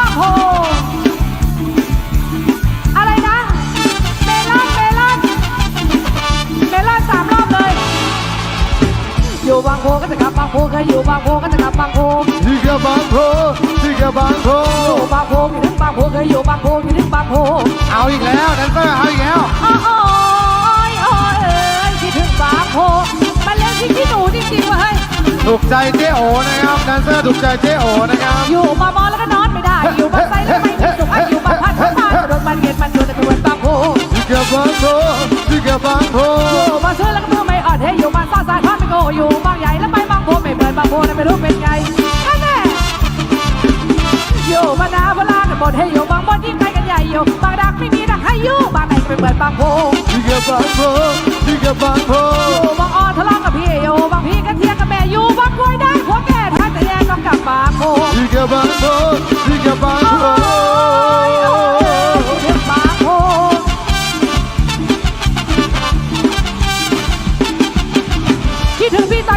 ปังโฮอะไรนะ เมลอนเมลอนเมลอนสามรอบเลย อยู่บางโพก็จะกลับบางโพเคยอยู่บางโพก็จะกลับบางโพที่กบางโพที่กบางโพอยู่บางโพมีถึงบางโพเคยอยู่บางโพมีถึงบางโพเอาอีกแล้วแดนเซอร์เอาอีกแล้วอ้อยอ้ยอ้ยคิดถึงบางโพมัเล่นที่หนูจริงๆเว้ยถูกใจเจ๊โอนะครับแดนเซอร์ถูกใจเจ๊โอนะครับอยู่มามอแล้วก็นอน ไม่ได้ อยู่บ้านไซแล้วไม่มีสุขอยู่บ้านพัดพัดโดนมันเย็นมันโดนแต่เป็นบางโพที่เกี่ยวบางโพที่เกี่ยวบางโพอยู่บ้านซื้อแล้วก็เพื่อไม่อ่อนเฮ้ยอยู่บ้านซ่าซ่าทอดไม่โกอยู่บางใหญ่แล้วไปบางโพไม่เปิดบางโพแต่ไม่รู้เป็นไงแน่อยู่บ้านนาบ้านลาบนเฮ้ยอยู่บ้านบนยิ่งไปกันใหญ่อยู่บางรักไม่มีรักให้อยู่บางไหนก็ไปเปิดบางโพที่เกี่ยวบางโพที่เกี่ยวบางโพอยู่บางอ้อทะเลาะกับพี่อยู่บ้าน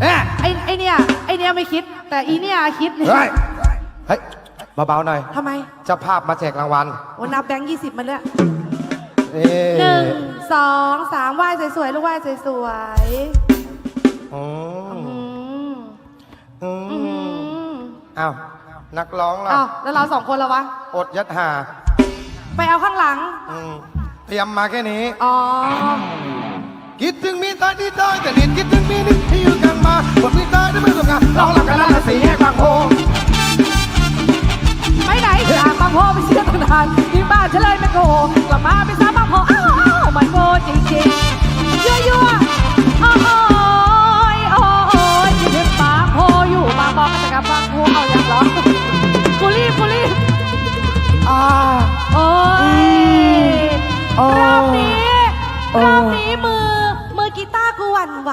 เอ๊ะไอไอเนี่ยไอเนี่ยไม่คิด แต่อีเนี่ยคิดเฮ้ยเฮ้ยเบาๆหน่อยทำไมเจะภาพมาแจกรางวัลโอ้นับแบงค์ยี่สิบมาเลยนี่หนึ่งสองสามไหว้สวยๆลูกไหว้สวยอืๆมอืมอือืมมอ้าวนักร้องล่ะอ้าวแล้วเราสองคนละวะ อดยัดหา ไปเอาข้างหลัง อืมเตรียมมาแค่นี้ อ๋อ คิดถึงมีตาที่ต้อยแต่นิดคิดถึงมีนิ ดที่อยู่กันมาบทมีตาที่ไม่สมงานร้องหลับกันแล้วสีแยกบางโพไปไหนจากบางโพไปเชื่อตนานที่บ้านเฉลยไม่โกกลับมาไปซ้ำบางโพอ้าวมันโกจริงๆยั่วยั่วโอ้ยโอ้ยคิดถึงบางโพอยู่บางบอกกันจะกลับบางโพเอาอย่างเหรอกูรีบกูรีบอ่าโอ้ยรอบนี้รอบนี้มือมือกีตาร์กูหวั่นไหว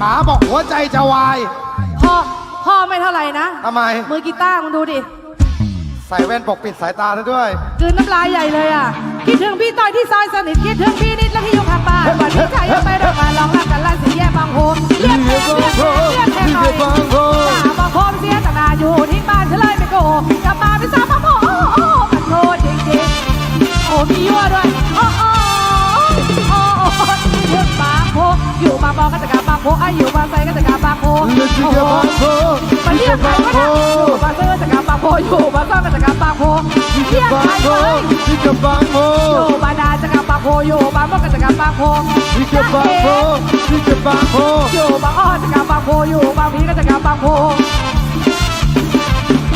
ป๋าบอกหัวใจจะวายพ่อพ่อไม่เท่าไหร่นะ ทำไม มือกีตาร์มึงดูดิใส่แว่นปกปิดสายตาซะด้วย กลืนน้ำลายใหญ่เลยอะ คิดถึงพี่ต่อยที่ซอยสนิท คิดถึงพี่นิดและพี่ยงข้างบ้านวันนี้ใจยังไปด้วยกันลองรักกันลั่นสีแยกบางโพเลียดแทงเลียดแทงเลียดแทงหน่อยจ่าบางโพเสียตั้งนานอยู่ที่บ้านฉันเลยไม่โกกลับ บบางโพโอ้โหมันเรียกใครวะเนี่ยอยู่บางซื่อจะกลับบางโพอยู่บางซ่อนก็จะกลับบางโพเรียกใครวะที่กับางโพอยู่บางนาจะกลับบางโพอยู่บางมดก็จะกลับบางโพที่กับางโพที่กับางโพอยู่บางอ้อจะกลับบางโพอยู่บางพีก็จะกลับบางโพ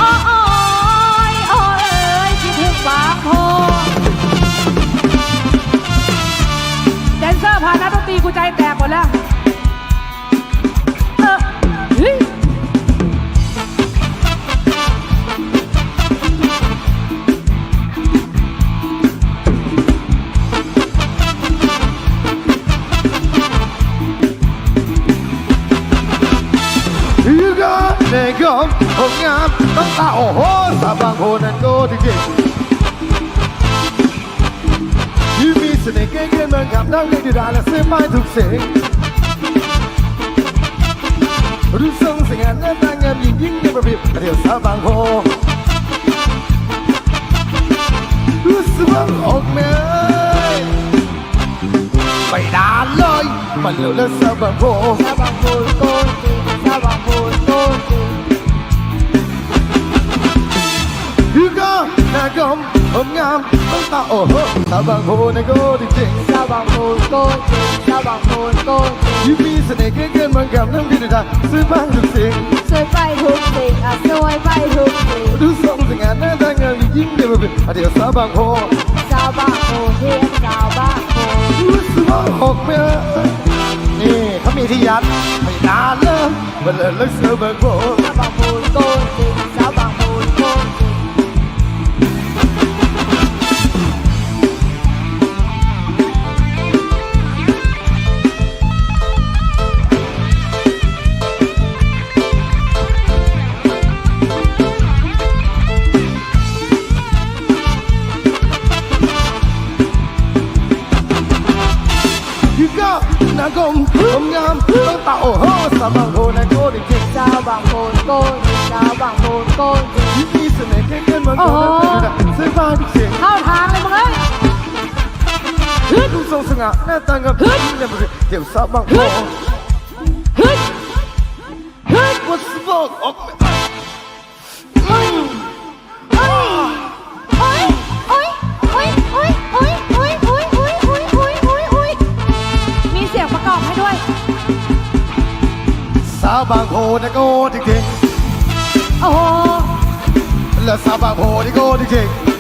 อ้อโอ้อยเอ้ยคิดถึงบางโพแดนเซอร์พานักดนตรีกูใจแตกหมดแล้ว Negom Ongam Ang kaoho sa bangunan ko Tigil Yumi sinigay ganang ngam Nang nagdidala si May Tugsing Rusong singan na tangam Yingin na babib Adiyo sa bangho Rusong ongmay May dalay Manlula sa bangho Sa bangho ko าวบางโพนั้นโก้จริงๆสาวบางโพโกนจริงสาวบางโพโกนจริงยูมีเสน่ห์เก่งๆเหมือนกับน้ำดินดาซื้อบ้านทุกสิ่งสวยไปทุกสิ่งอะสวยไปทุกสิ่งดูทรงสิ่งงานหน้าตางามยิ่งเดียวเป็นเดี๋ยวสาวบางโพสาวบางโพเทียนสาวบางโพรู้สึกว่าหกเมื่อนี่เขามีที่ยัดไม่นานเลยมันเลยเลิกเสือบางโพสาวบางโพโกนจริง มผมงามต้องตาโอ้โหสาวบางโพนะโก้จริงสาวบางคนโกนจริงสาวบางคนโกนจริงๆยูมีเสน่ห์เก่งๆเหมือนกับน้ำดินดาซื้อบ้านทุกสิ่งเข้าทางเลยมึงเอ้ยดูทรงสง่าหน้าตางามยิ่งเดียวเป็นเดี๋ยวสาวบางคนเฮ้ยเฮ้ย What's the fuck าวบางโพนะโก้จริงโอ้โหๆและสาวบางโพนี่โก้จริงๆ